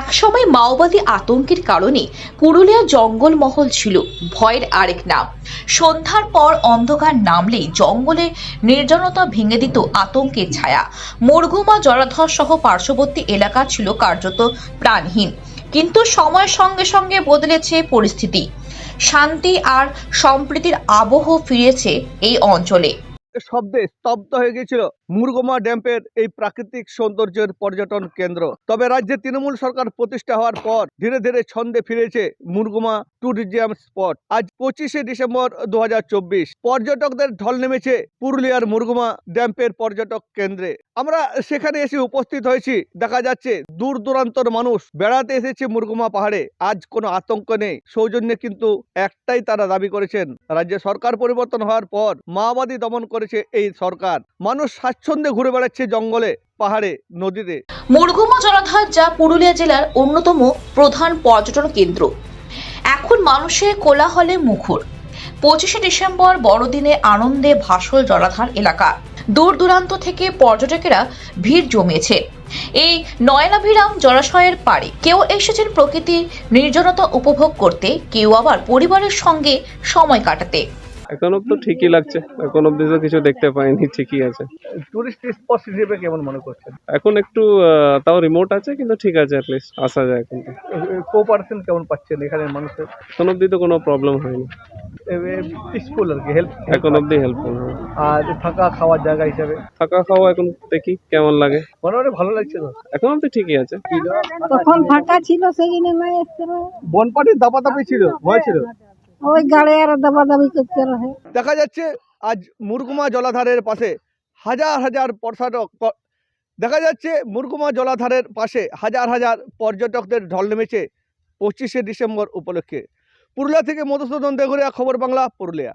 একসময় মাওবাদী আতঙ্কের কারণে পুরুলিয়া জঙ্গলমহল ছিল ভয়ের আরেক নাম। সন্ধ্যার পর অন্ধকার নামলেই জঙ্গলে নির্জনতা ভেঙে দিত আতঙ্কের ছায়া। মুরগুমা, জলাধর সহ পার্শ্ববর্তী এলাকা ছিল কার্যত প্রাণহীন। কিন্তু সময়ের সঙ্গে সঙ্গে বদলেছে পরিস্থিতি। শান্তি আর সম্প্রীতির আবহ ফিরেছে এই অঞ্চলে। শব্দে স্তব্ধ হয়ে গিয়েছিল। মুরগমা ড্যাম্পের এই প্রাকৃতিক সৌন্দর্যের পর্যটন কেন্দ্র। তবে রাজ্যে তৃণমূল সরকার প্রতিষ্ঠা হওয়ার পর ধীরে ধীরে ছন্দে ফিরেছে মুরগুমা ট্যুরিজম স্পট। আজ পঁচিশে ডিসেম্বর দুহাজার চব্বিশ, পর্যটকদের ঢল নেমেছে পুরুলিয়ার মুরগুমা ড্যাম্পের পর্যটক কেন্দ্রে। আমরা সেখানে এসে উপস্থিত হয়েছি। দেখা যাচ্ছে দূর দূরান্তর মানুষ বেড়াতে এসেছে মুরগুমা পাহাড়ে। আজ কোনো আতঙ্ক নেই। সৌজন্যে কিন্তু একটাই তারা দাবি করেছেন। রাজ্যে সরকার পরিবর্তন হওয়ার পর মাওবাদী দমন করেছে এই সরকার। মানুষ স্বাচ্ছন্দ্যে ঘুরে বেড়াচ্ছে জঙ্গলে, পাহাড়ে, নদীতে। মুরগুমা জলাধার যা পুরুলিয়া জেলার অন্যতম প্রধান পর্যটন কেন্দ্র। এখন মানুষের কোলাহলে মুখর। পঁচিশে ডিসেম্বর বড়দিনে আনন্দে ভাসল জলাধার এলাকা। দূর দূরান্ত থেকে পর্যটকেরা ভিড় জমিয়েছে। এই নয়নাভিরাম জলাশয়ের পাড়ে কেউ এসেছেন প্রকৃতির নির্জনতা উপভোগ করতে, কেউ আবার পরিবারের সঙ্গে সময় কাটাতে। এখন তো ঠিকই লাগছে। এখন অব্দি তো কিছু দেখতে পাইনি ঠিকই আছে। টুরিস্ট স্পট হিসেবে কেমন মনে করছেন? এখন একটু আহ, তাও রিমোট আছে কিন্তু ঠিক আছে অ্যাটলিস্ট আসা যায় এখন তো। কোপারেশন কেমন পাচ্ছেন এখানে মানুষের? এখন অব্দি তো কোনো প্রবলেম হয়নি। পিসফুল আর কি হেল্প এখন অব্দি হেল্পফুল আর থাকা খাওয়ার জায়গা হিসাবে? থাকা খাওয়া এখন দেখি কেমন লাগে। মোটামুটি ভালো লাগছে তো। এখন অব্দি ঠিকই আছে। তখন ফাঁকা ছিল সেই জন্য বনপাটির দাপাদাপি ছিল ভয় ছিল। ওই আর দাবাদাবি করতে রহে দেখা যাচ্ছে আজ মুরগুমা জলাধারের পাশে হাজার হাজার পর্যটক দেখা যাচ্ছে মুরগুমা জলাধারের পাশে হাজার হাজার পর্যটকদের ঢল নেমেছে পঁচিশে ডিসেম্বর উপলক্ষে। পুরুলিয়া থেকে মধুসূদন দেগুরিয়া, খবর বাংলা, পুরুলিয়া।